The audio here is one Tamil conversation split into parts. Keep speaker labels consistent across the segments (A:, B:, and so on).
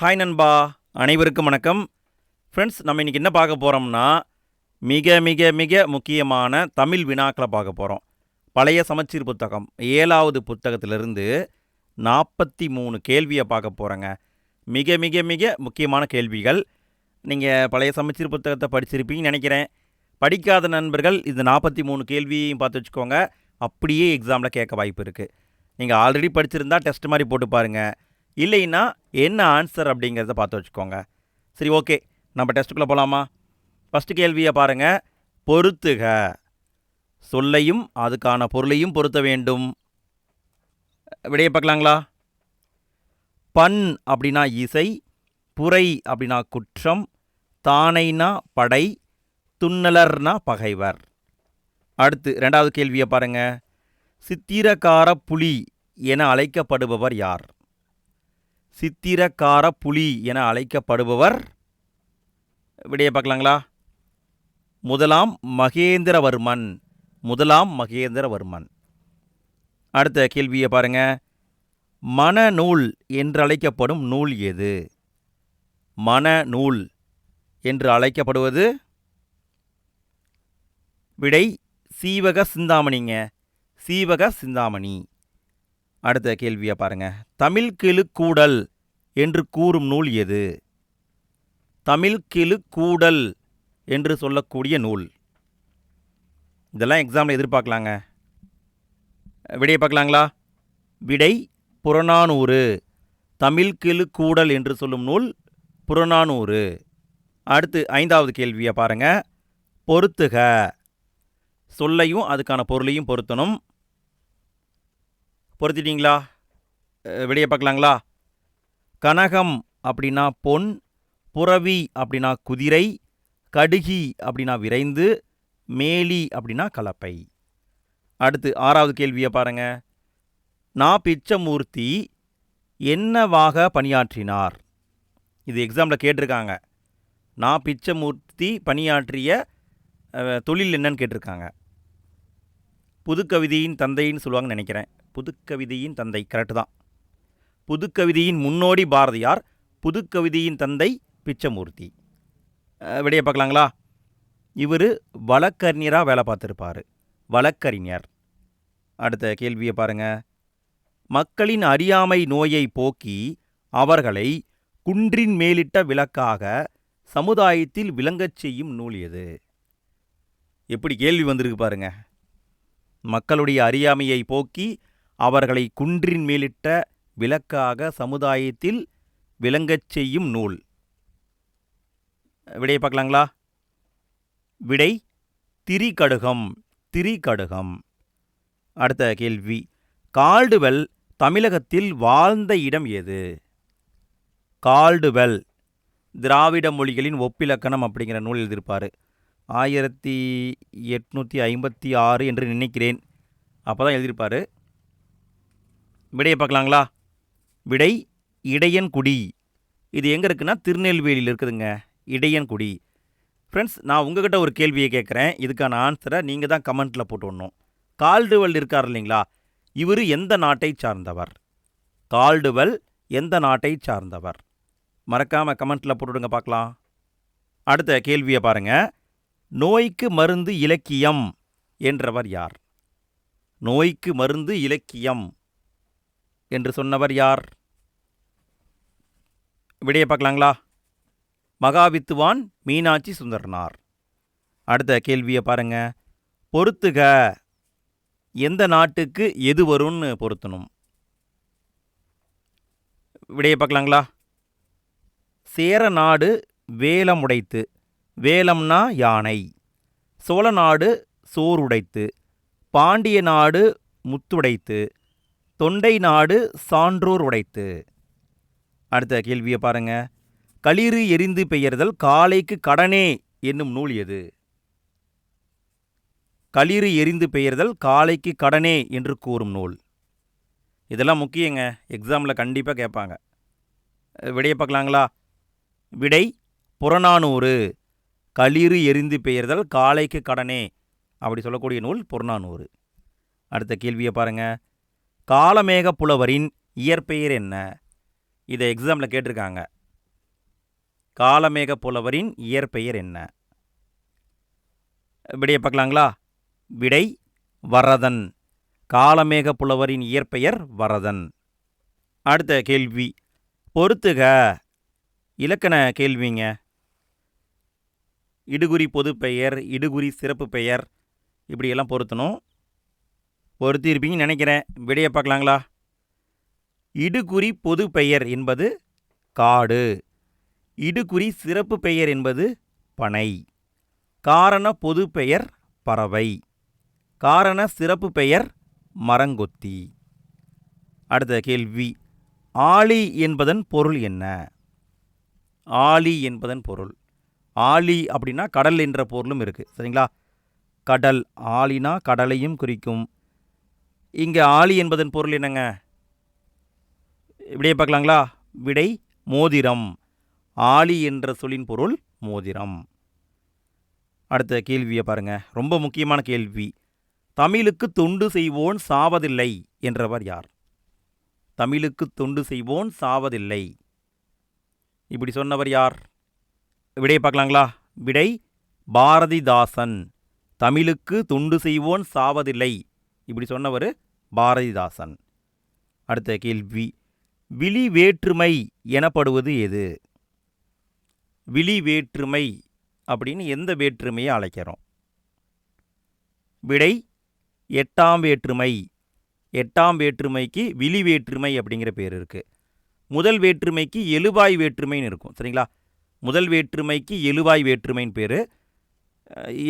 A: ஹாய் நண்பா. அனைவருக்கும் வணக்கம். ஃப்ரெண்ட்ஸ் நம்ம இன்றைக்கி என்ன பார்க்க போகிறோம்னா மிக மிக மிக முக்கியமான தமிழ் வினாக்களை பார்க்க போகிறோம் பழைய சமச்சீர் புத்தகம் ஏழாவது புத்தகத்திலிருந்து நாற்பத்தி மூணு கேள்வியை பார்க்க போகிறேங்க மிக மிக மிக முக்கியமான கேள்விகள். நீங்கள் பழைய சமச்சீர் புத்தகத்தை படிச்சிருப்பீங்கன்னு நினைக்கிறேன். படிக்காத நண்பர்கள் இந்த நாற்பத்தி மூணு கேள்வியையும் பார்த்து வச்சுக்கோங்க. அப்படியே எக்ஸாமில் கேட்க வாய்ப்பு இருக்குது நீங்கள் ஆல்ரெடி படிச்சிருந்தா டெஸ்ட் மாதிரி போட்டு பாருங்கள் இல்லைன்னா என்ன ஆன்சர் அப்படிங்கிறத பார்த்து வச்சுக்கோங்க. சரி ஓகே நம்ம டெஸ்ட்டுக்குள்ளே போகலாமா ஃபஸ்ட்டு கேள்வியை பாருங்கள் பொருத்துக சொல்லையும் அதுக்கான பொருளையும் பொருத்த வேண்டும். விடையை பார்க்கலாங்களா? பண் அப்படின்னா இசை புரை அப்படின்னா குற்றம் தானைனா படை துன்னலர்னா பகைவர். அடுத்து ரெண்டாவது கேள்வியை பாருங்க. சித்திரக்கார புலி என அழைக்கப்படுபவர் யார்? சித்திரக்கார புலி என அழைக்கப்படுபவர். விடையை பார்க்கலாங்களா? முதலாம் மகேந்திரவர்மன். முதலாம் மகேந்திரவர்மன். அடுத்த கேள்வியை பாருங்க. மனநூல் என்று அழைக்கப்படும் நூல் எது? மனநூல் என்று அழைக்கப்படுவது? விடை சீவக சிந்தாமணிங்க. சீவக சிந்தாமணி. அடுத்த கேள்வியை பாருங்க. தமிழ் கிழு கூடல் என்று கூறும் நூல் எது? தமிழ் கிழு கூடல் என்று சொல்லக்கூடிய நூல். இதெல்லாம் எக்ஸாமில் எதிர்பார்க்கலாங்க. விடையை பார்க்கலாங்களா? விடை புறநானூறு. தமிழ் கிழு கூடல் என்று சொல்லும் நூல் புறநானூறு. அடுத்து ஐந்தாவது கேள்வியை பாருங்க. பொருத்துக சொல்லையும் அதுக்கான பொருளையும் பொருத்தணும். பொருத்திட்டீங்களா? வெளியே விடையை பார்க்கலாங்களா? கனகம் அப்படின்னா பொன் புறவி அப்படின்னா குதிரை கடுகி அப்படின்னா விரைந்து மேலி அப்படின்னா கலப்பை. அடுத்து ஆறாவது கேள்வியை பாருங்க. நா பிச்சமூர்த்தி என்னவாக பணியாற்றினார்? இது எக்ஸாமில் கேட்டிருக்காங்க. நான் பிச்சமூர்த்தி பணியாற்றிய தொழில் என்னன்னு கேட்டிருக்காங்க. புதுக்கவிதையின் தந்தைன்னு சொல்லுவாங்கன்னு நினைக்கிறேன். புதுக்கவிதையின் தந்தை கரெக்டு தான். புதுக்கவிதையின் முன்னோடி பாரதியார் புதுக்கவிதையின் தந்தை பிச்சமூர்த்தி. விடைய பார்க்கலாங்களா? இவர் வழக்கறிஞராக வேலை பார்த்துருப்பார். வழக்கறிஞர். அடுத்த கேள்வியை பாருங்க. மக்களின் அறியாமை நோயை போக்கி அவர்களை குன்றின் மேலிட்ட விளக்காக சமுதாயத்தில் விளங்கச் செய்யும் நூல் எது எப்படி கேள்வி வந்திருக்கு பாருங்க. மக்களுடைய அறியாமையை போக்கி அவர்களை குன்றின் மேலிட்ட விளக்காக சமுதாயத்தில் விளங்கச் செய்யும் நூல். விடையை பார்க்கலாங்களா? விடை திரிகடுகம் திரிகடுகம். அடுத்த கேள்வி கால்டுவெல் தமிழகத்தில் வாழ்ந்த இடம் எது? கால்டுவெல் திராவிட மொழிகளின் ஒப்பிலக்கணம் அப்படிங்கிற நூல் எழுதியிருப்பார். ஆயிரத்தி எட்நூற்றி ஐம்பத்தி ஆறு என்று நினைக்கிறேன். அப்போ தான் எழுதியிருப்பார். விடையை பார்க்கலாங்களா? விடை இடையன்குடி இது எங்கே இருக்குன்னா திருநெல்வேலியில் இருக்குதுங்க. இடையன்குடி ஃப்ரெண்ட்ஸ் நான் உங்ககிட்ட ஒரு கேள்வியை கேட்குறேன். இதுக்கான ஆன்சரை நீங்கள் தான் கமெண்ட்டில் போட்டு விடணும் கால்டுவல் இருக்கார் இல்லைங்களா? இவர் எந்த நாட்டை சார்ந்தவர்? கால்டுவல் எந்த நாட்டை சார்ந்தவர்? மறக்காமல் கமெண்ட்டில் போட்டுவிடுங்க பார்க்கலாம். அடுத்த கேள்வியை பாருங்க. நோய்க்கு மருந்து இலக்கியம் என்றவர் யார்? நோய்க்கு மருந்து இலக்கியம். என்று சொன்னவர் யார்? விடைய பார்க்கலாங்களா? மகாவித்துவான் மீனாட்சி சுந்தரனார். அடுத்த கேள்வியை பாருங்க. பொறுத்துக. எந்த நாட்டுக்கு எது வரும்னு பொருத்தணும்? விடைய பார்க்கலாங்களா? சேர நாடு வேலமுடைத்து வேலம்னா யானை. சோழ நாடு சோறுடைத்து பாண்டிய நாடு முத்துடைத்து தொண்டை நாடு சான்றோர் உடைத்து. அடுத்த கேள்வியை பாருங்க. களிறு எரிந்து பெயர்தல் காலைக்கு கடனே என்னும் நூல் எது? களிறு எரிந்து பெயர்தல் காலைக்கு கடனே என்று கூறும் நூல். இதெல்லாம் முக்கியங்க. எக்ஸாமில் கண்டிப்பாக கேட்பாங்க. விடையை பார்க்கலாங்களா? விடை புறநானூறு. களிறு எரிந்து பெயர்தல் காலைக்கு கடனே. அப்படி சொல்லக்கூடிய நூல் புறநானூறு. அடுத்த கேள்வியை பாருங்க. காலமேக புலவரின் இயற்பெயர் என்ன? இதை எக்ஸாமில் கேட்டிருக்காங்க. காலமேக புலவரின் இயற்பெயர் என்ன? விடையை பார்க்கலாங்களா? விடை வரதன். காலமேக புலவரின் இயற்பெயர் வரதன். அடுத்த கேள்வி. பொறுத்துக. இலக்கண கேள்விங்க. இடுகுறி பொதுப்பெயர் இடுகுறி சிறப்பு பெயர் இப்படியெல்லாம் பொருத்தணும். பொருத்தி இருப்பீங்கன்னு நினைக்கிறேன். விடையை பார்க்கலாங்களா? இடுகுறி பொது பெயர் என்பது காடு. இடுகுறி சிறப்பு பெயர் என்பது பனை. காரண பொது பெயர் பறவை. காரண சிறப்பு பெயர் மரங்கொத்தி. அடுத்த கேள்வி ஆளி என்பதன் பொருள் என்ன? ஆளி என்பதன் பொருள். ஆளி அப்படின்னா கடல் என்ற பொருளும் இருக்குது சரிங்களா? கடல் ஆளினா கடலையும் குறிக்கும். இங்கே ஆலி என்பதன் பொருள் என்னங்க? விடையை பார்க்கலாங்களா? விடை மோதிரம். ஆலி என்ற சொல்லின் பொருள் மோதிரம். அடுத்த கேள்வியை பாருங்க. ரொம்ப முக்கியமான கேள்வி. தமிழுக்கு தொண்டு செய்வோன் சாவதில்லை என்றவர் யார்? தமிழுக்கு தொண்டு செய்வோன் சாவதில்லை. இப்படி சொன்னவர் யார்? விடையை பார்க்கலாங்களா? விடை பாரதிதாசன். தமிழுக்கு தொண்டு செய்வோன் சாவதில்லை. இப்படி சொன்னவர் பாரதிதாசன். அடுத்த கேள்வி விழி வேற்றுமை எனப்படுவது எது? விழி வேற்றுமை அப்படின்னு எந்த வேற்றுமையை அழைக்கிறோம்? விடை எட்டாம் வேற்றுமை. எட்டாம் வேற்றுமைக்கு விழி வேற்றுமை அப்படிங்கிற பேர் இருக்குது முதல் வேற்றுமைக்கு எழுவாய் வேற்றுமைன்னு இருக்கும் சரிங்களா? முதல் வேற்றுமைக்கு எழுவாய் வேற்றுமைன்னு பேர்.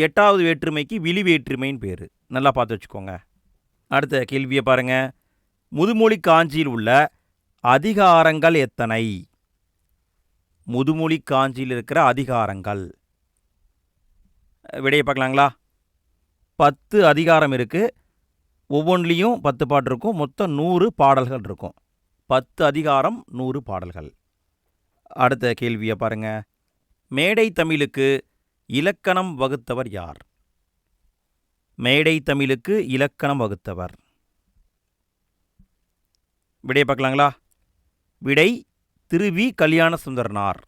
A: எட்டாவது வேற்றுமைக்கு விழி வேற்றுமைன்னு பேர். நல்லா பார்த்து வச்சுக்கோங்க. அடுத்த கேள்வியை பாருங்க. முதுமொழி காஞ்சியில் உள்ள அதிகாரங்கள் எத்தனை? முதுமொழி காஞ்சியில் இருக்கிற அதிகாரங்கள். விடையை பார்க்கலாங்களா? பத்து அதிகாரம் இருக்குது ஒவ்வொன்றிலையும் பத்து பாட்டு இருக்கும். மொத்தம் நூறு பாடல்கள் இருக்கும். பத்து அதிகாரம் நூறு பாடல்கள். அடுத்த கேள்வியை பாருங்க. மேடை தமிழுக்கு இலக்கணம் வகுத்தவர் யார்? மேடை தமிழுக்கு இலக்கணம் வகுத்தவர். விடை பார்க்கலாங்களா? விடை திருவி கல்யாண சுந்தரனார்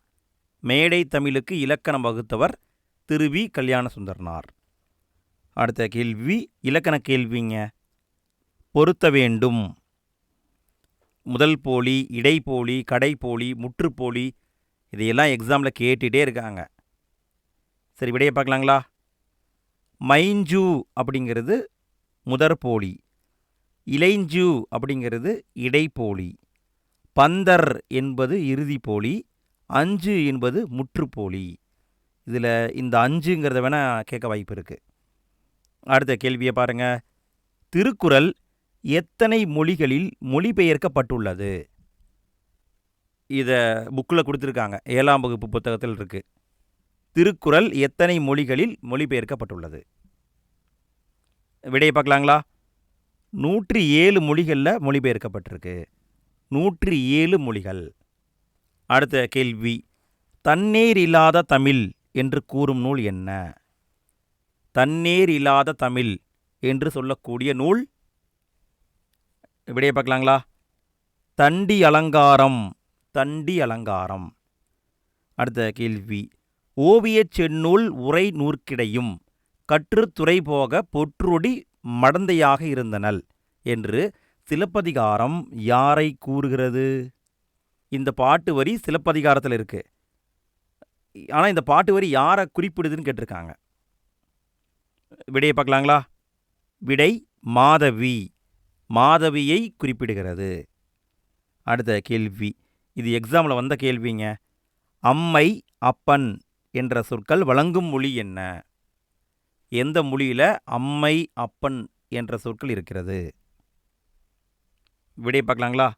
A: மேடை தமிழுக்கு இலக்கணம் வகுத்தவர் திருவி கல்யாண சுந்தரனார் அடுத்த கேள்வி இலக்கண கேள்விங்க. பொருத்த வேண்டும். முதல் போலி இடைப்போலி கடைப்போலி முற்றுப்போலி இதையெல்லாம் எக்ஸாமில் கேட்டுகிட்டே இருக்காங்க. சரி விடையை பார்க்கலாங்களா? மைஞ்சு அப்படிங்கிறது முதற்போலி இளைஞ்சு அப்படிங்கிறது இடைப்போலி பந்தர் என்பது இறுதிப்போலி அஞ்சு என்பது முற்றுப்போலி இதில் இந்த அஞ்சுங்கிறத வேணால் கேட்க வாய்ப்பு இருக்குது அடுத்த கேள்வியை பாருங்க. திருக்குறள் எத்தனை மொழிகளில் மொழிபெயர்க்கப்பட்டுள்ளது? இதை புக்கில் கொடுத்துருக்காங்க. ஏழாம் வகுப்பு புத்தகத்தில் இருக்குது திருக்குறள் எத்தனை மொழிகளில் மொழிபெயர்க்கப்பட்டுள்ளது? விடையை பார்க்கலாங்களா? நூற்றி ஏழு மொழிகளில் மொழிபெயர்க்கப்பட்டிருக்கு. நூற்றி ஏழு மொழிகள். அடுத்த கேள்வி. தண்ணீர் இல்லாத தமிழ் என்று கூறும் நூல் என்ன? தண்ணீர் இல்லாத தமிழ் என்று சொல்லக்கூடிய நூல்? விடையை பார்க்கலாங்களா? தண்டி அலங்காரம் தண்டி அலங்காரம் அடுத்த கேள்வி. ஓவியச் செந்நூல் உரை நூற்கிடையும். கற்றுத்துறை போக பொற்றொடி மடந்தையாக இருந்தனள் என்று சிலப்பதிகாரம் யாரை கூறுகிறது? இந்த பாட்டு வரி சிலப்பதிகாரத்தில் இருக்கு. ஆனால் இந்த பாட்டு வரி யாரை குறிப்பிடுதுன்னு கேட்டிருக்காங்க. விடையை பார்க்கலாங்களா? விடை மாதவி. மாதவியை குறிப்பிடுகிறது. அடுத்த கேள்வி. இது எக்ஸாமில் வந்த கேள்விங்க. அம்மை அப்பன். என்ற சொற்கள் வழங்கும் மொழி என்ன? எந்த மொழியில் அம்மை அப்பன் என்ற சொற்கள் இருக்கிறது? விடை பார்க்கலாங்களா?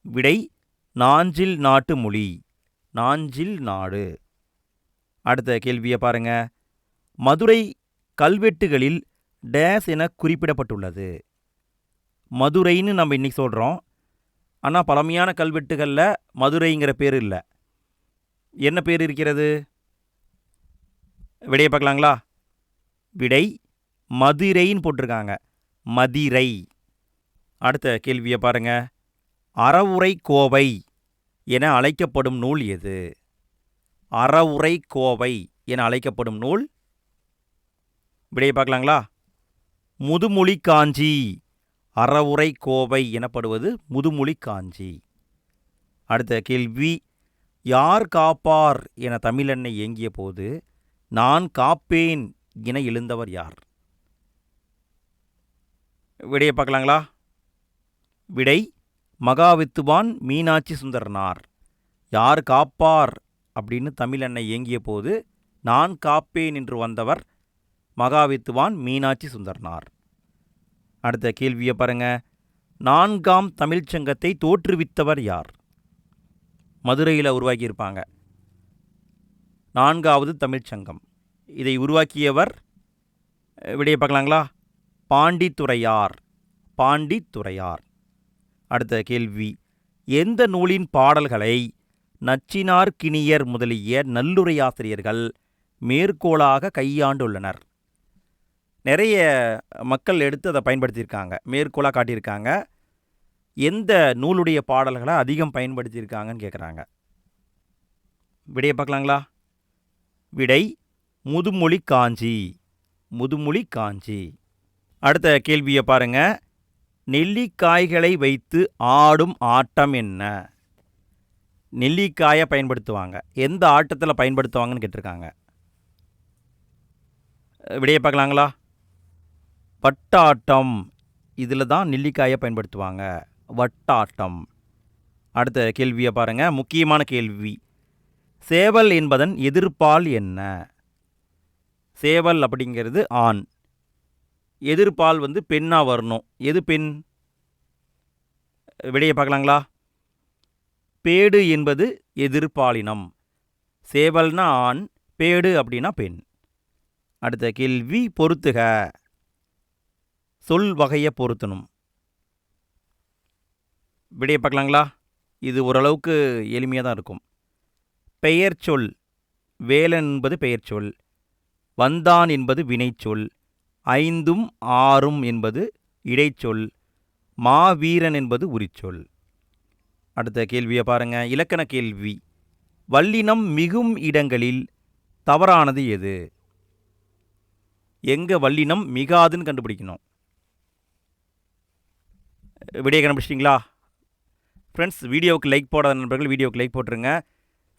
A: விடை நாஞ்சில் நாட்டு மொழி நாஞ்சில் நாடு. அடுத்த கேள்வியை பாருங்க. மதுரை கல்வெட்டுகளில் டேஸ் என குறிப்பிடப்பட்டுள்ளது. மதுரைன்னு நம்ம இன்னைக்கு சொல்கிறோம் ஆனால் பழமையான கல்வெட்டுகளில் மதுரைங்கிற பேர் இல்லை. என்ன பேர் இருக்கிறது? விடையை பார்க்கலாங்களா? விடை மதுரைன்னு போட்டிருக்காங்க. மதிரை. அடுத்த கேள்வியை பாருங்க. அறவுரை கோவை என அழைக்கப்படும் நூல் எது? அறவுரை கோவை என அழைக்கப்படும் நூல். விடையை பார்க்கலாங்களா? முதுமொழி காஞ்சி அறவுரை கோவை எனப்படுவது முதுமொழி காஞ்சி அடுத்த கேள்வி யார் காப்பார் என தமிழெண்ணை ஏங்கிய போது நான் காப்பேன் என எழுந்தவர் யார்? விடையை பார்க்கலாங்களா? விடை மகாவித்துவான் மீனாட்சி சுந்தரனார். யார் காப்பார்? அப்படின்னு தமிழெண்ணை ஏங்கிய போது நான் காப்பேன் என்று வந்தவர் மகாவித்துவான் மீனாட்சி சுந்தரனார். அடுத்த கேள்வியை பாருங்க. நான்காம் தமிழ்ச்சங்கத்தை தோற்றுவித்தவர் யார்? மதுரையில் உருவாக்கியிருப்பாங்க. நான்காவது தமிழ்ச் சங்கம். இதை உருவாக்கியவர் விடைய விடையை பார்க்கலாங்களா? பாண்டித்துறையார். பாண்டித்துறையார். அடுத்த கேள்வி. எந்த நூலின் பாடல்களை நச்சினார் கிணியர் முதலிய நல்லுரையாசிரியர்கள் மேற்கோளாக கையாண்டுள்ளனர்? நிறைய மக்கள் எடுத்து அதை பயன்படுத்தியிருக்காங்க மேற்கோளாக காட்டியிருக்காங்க. எந்த நூலுடைய பாடல்களை அதிகம் பயன்படுத்தியிருக்காங்கன்னு கேட்குறாங்க விடைய பார்க்கலாங்களா? விடை முதுமொழி காஞ்சி. முதுமொழி காஞ்சி. அடுத்த கேள்வியை பாருங்க. நெல்லிக்காய்களை வைத்து ஆடும் ஆட்டம் என்ன? நெல்லிக்காயை பயன்படுத்துவாங்க. எந்த ஆட்டத்தில் பயன்படுத்துவாங்கன்னு கேட்டிருக்காங்க. விடையை பார்க்கலாங்களா? வட்டாட்டம். இதில் தான் நெல்லிக்காயை பயன்படுத்துவாங்க. வட்டாட்டம். அடுத்த கேள்வியை பாருங்கள் முக்கியமான கேள்வி. சேவல் என்பதன் எதிர்ப்பால் என்ன? சேவல் அப்படிங்கிறது ஆண். எதிர்ப்பால் வந்து பெண்ணாக வரணும். எது பெண்? விடையை பார்க்கலாங்களா? பேடு என்பது எதிர்பாலினம். சேவல்னா ஆண் பேடு அப்படின்னா பெண். அடுத்த கேள்வி பொறுத்துக சொல் வகையை பொருத்தணும். விடையை பார்க்கலாங்களா? இது ஓரளவுக்கு எளிமையாக தான் இருக்கும். பெயர் சொல் வேலன் என்பது பெயர் சொல் வந்தான் என்பது வினைச்சொல். ஐந்தும் ஆறும் என்பது இடைச்சொல். மாவீரன் என்பது உரிச்சொல். அடுத்த கேள்வியை பாருங்க. இலக்கண கேள்வி. வல்லினம் மிகும் இடங்களில் தவறானது எது? எங்க வல்லினம் மிகாதுன்னு கண்டுபிடிக்கணும். விடையை கண்டுபிடிச்சிட்டிங்களா? ஃப்ரெண்ட்ஸ் வீடியோவுக்கு லைக் போடாத நண்பர்கள் வீடியோவுக்கு லைக் போட்டுருங்க.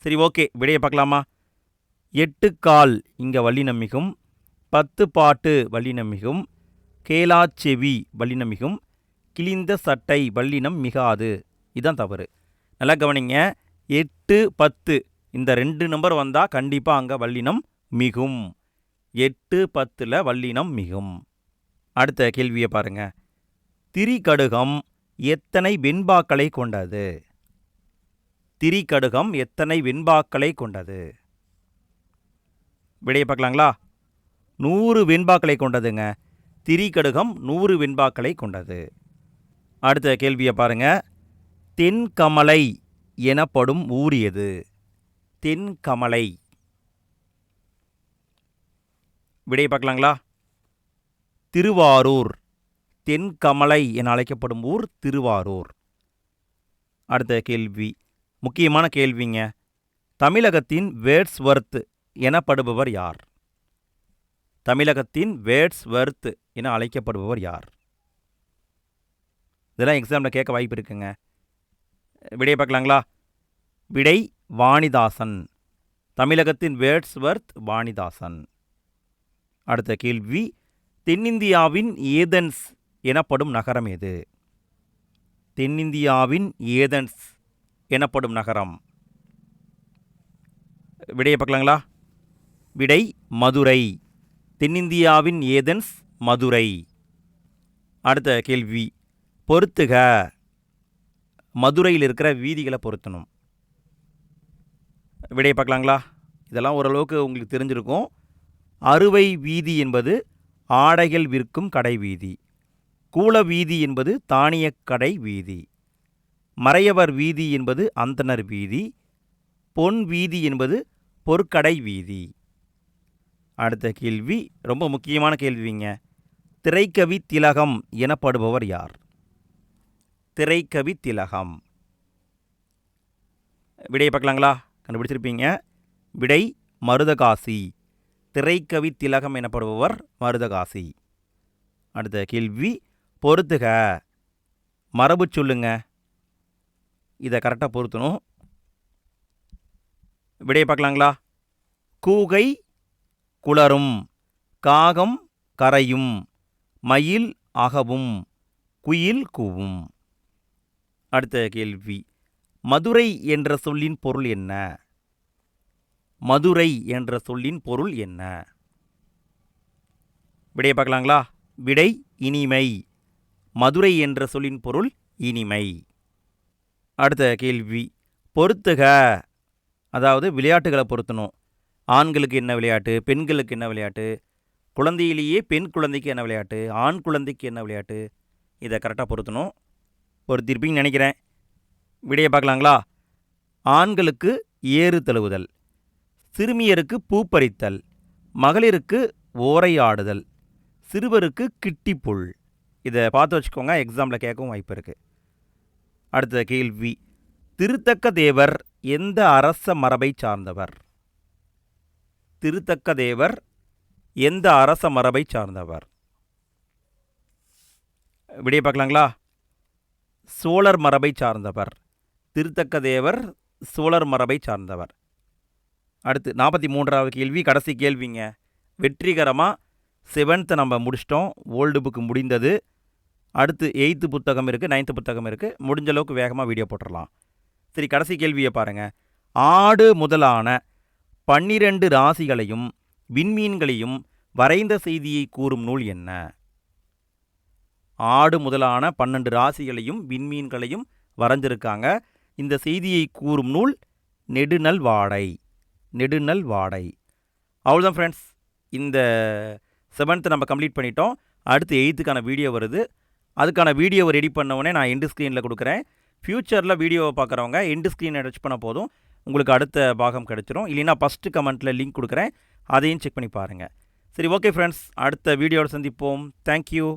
A: சரி ஓகே. விடையை பார்க்கலாமா? எட்டு கால் இங்கே வல்லினம் மிகும் பத்து பாட்டு வல்லினம் மிகும் கேலாச்செவி வல்லினம் மிகும் கிழிந்த சட்டை வல்லினம் மிகாது. இதான் தவறு. நல்லா கவனிங்க. எட்டு பத்து. இந்த ரெண்டு நம்பர் வந்தால் கண்டிப்பாக அங்கே வல்லினம் மிகும். எட்டு பத்தில் வல்லினம் மிகும். அடுத்த கேள்வியை பாருங்க. திரிகடுகம் எத்தனை வெண்பாக்களை கொண்டது? திரிகடுகம் எத்தனை வெண்பாக்களை கொண்டது? விடையை பார்க்கலாங்களா? நூறு வெண்பாக்களை கொண்டதுங்க. திரிகடுகம் நூறு வெண்பாக்களை கொண்டது. அடுத்த கேள்வியை பாருங்க. தென்கமலை எனப்படும் ஊர் எது? தென்கமலை. விடையை பார்க்கலாங்களா? திருவாரூர். தென்கமலை என அழைக்கப்படும் ஊர் திருவாரூர். அடுத்த கேள்வி. முக்கியமான கேள்விங்க. தமிழகத்தின் வேர்ட்ஸ்வர்த் எனப்படுபவர் யார்? தமிழகத்தின் வேர்ட்ஸ்வர்த் என அழைக்கப்படுபவர் யார்? இதெல்லாம் எக்ஸாமில் கேட்க வாய்ப்பு இருக்குங்க. விடையை பார்க்கலாங்களா? விடை வாணிதாசன். தமிழகத்தின் வேர்ட்ஸ்வர்த் வாணிதாசன். அடுத்த கேள்வி தென்னிந்தியாவின் ஏதென்ஸ் எனப்படும் நகரம் எது? தென்னிந்தியாவின் ஏதென்ஸ். எனப்படும் நகரம். விடையை பார்க்கலாங்களா? விடை மதுரை. தென்னிந்தியாவின் ஏதென்ஸ் மதுரை. அடுத்த கேள்வி. பொறுத்துக. மதுரையில் இருக்கிற வீதிகளை பொருத்தணும். விடையை பார்க்கலாங்களா? இதெல்லாம் ஓரளவுக்கு உங்களுக்கு தெரிஞ்சிருக்கும். அறுவை வீதி என்பது ஆடைகள் விற்கும் கடை வீதி. கூல வீதி என்பது தானியக் கடை வீதி. மறையவர் வீதி என்பது அந்தணர் வீதி பொன் வீதி என்பது பொற்கடை வீதி. அடுத்த கேள்வி ரொம்ப முக்கியமான கேள்விங்க. திரைக்கவி திலகம் எனப்படுபவர் யார்? திரைக்கவி திலகம். விடையை பார்க்கலாங்களா? கண்டுபிடிச்சிருப்பீங்க. விடை மருதகாசி. திரைக்கவி திலகம் எனப்படுபவர் மருதகாசி. அடுத்த கேள்வி பொறுத்துக. மரபு சொல்லுங்க. இதை கரெக்டாக பொருத்தணும். விடையை பார்க்கலாங்களா? கூகை குளரும் காகம் கரையும் மயில் அகவும் குயில் கூவும். அடுத்த கேள்வி. மதுரை என்ற சொல்லின் பொருள் என்ன? மதுரை என்ற சொல்லின் பொருள் என்ன? விடையை பார்க்கலாங்களா? விடை இனிமை. மதுரை என்ற சொல்லின் பொருள் இனிமை. அடுத்த கேள்வி. பொறுத்துக அதாவது விளையாட்டுகளை பொருத்தணும். ஆண்களுக்கு என்ன விளையாட்டு? பெண்களுக்கு என்ன விளையாட்டு? குழந்தையிலேயே பெண் குழந்தைக்கு என்ன விளையாட்டு? ஆண் குழந்தைக்கு என்ன விளையாட்டு? இதை கரெக்டாக பொருத்தணும். பொருத்திருப்பீங்கன்னு நினைக்கிறேன். விடையை பார்க்கலாங்களா? ஆண்களுக்கு ஏறு தழுவுதல். சிறுமியருக்கு பூப்பறித்தல். மகளிருக்கு ஓரையாடுதல். சிறுவருக்கு கிட்டிப்புல் இதை பார்த்து வச்சுக்கோங்க எக்ஸாமில் கேட்கவும் வாய்ப்பு இருக்குது அடுத்த கேள்வி. திருத்தக்க தேவர் எந்த அரச மரபை சார்ந்தவர்? திருத்தக்க தேவர் எந்த அரச மரபை சார்ந்தவர்? விடைய பார்க்கலாங்களா? சோழர் மரபை சார்ந்தவர். திருத்தக்க தேவர் சோழர் மரபை சார்ந்தவர். அடுத்து நாற்பத்தி மூன்றாவது கேள்வி கடைசி கேள்விங்க. வெற்றிகரமாக செவன்த்தை நம்ம முடிச்சிட்டோம். ஓல்டு புக்கு முடிந்தது. அடுத்து எயித்து புத்தகம் இருக்குது நைன்த்து புத்தகம் இருக்குது முடிஞ்ச அளவுக்கு வேகமாக வீடியோ போட்டுடலாம் சரி கடைசி கேள்வியை பாருங்கள் ஆடு முதலான பன்னிரண்டு ராசிகளையும் விண்மீன்களையும் வரைந்த செய்தியை கூறும் நூல் என்ன? ஆடு முதலான பன்னெண்டு ராசிகளையும் விண்மீன்களையும் வரைஞ்சிருக்காங்க இந்த செய்தியை கூறும் நூல் நெடுநல் வாடை. நெடுநல் வாடை. அவ்வளோதான் ஃப்ரெண்ட்ஸ் இந்த செவன்த்து நம்ம கம்ப்ளீட் பண்ணிட்டோம். அடுத்து எயித்துக்கான வீடியோ வருது. அதுக்கான வீடியோவை ரெடி பண்ணவுடனே நான் எண்டு ஸ்க்ரீனில் கொடுக்குறேன். ஃப்யூச்சரில் வீடியோவை பார்க்குறவங்க எண்டு ஸ்க்ரீனை டச் பண்ண போதும். உங்களுக்கு அடுத்த பாகம் கிடச்சிரும். இல்லைன்னா ஃபஸ்ட்டு கமெண்ட்டில் லிங்க் கொடுக்குறேன். அதையும் செக் பண்ணி பாருங்கள் சரி ஓகே ஃப்ரெண்ட்ஸ் அடுத்த வீடியோவில் சந்திப்போம். தேங்க்யூ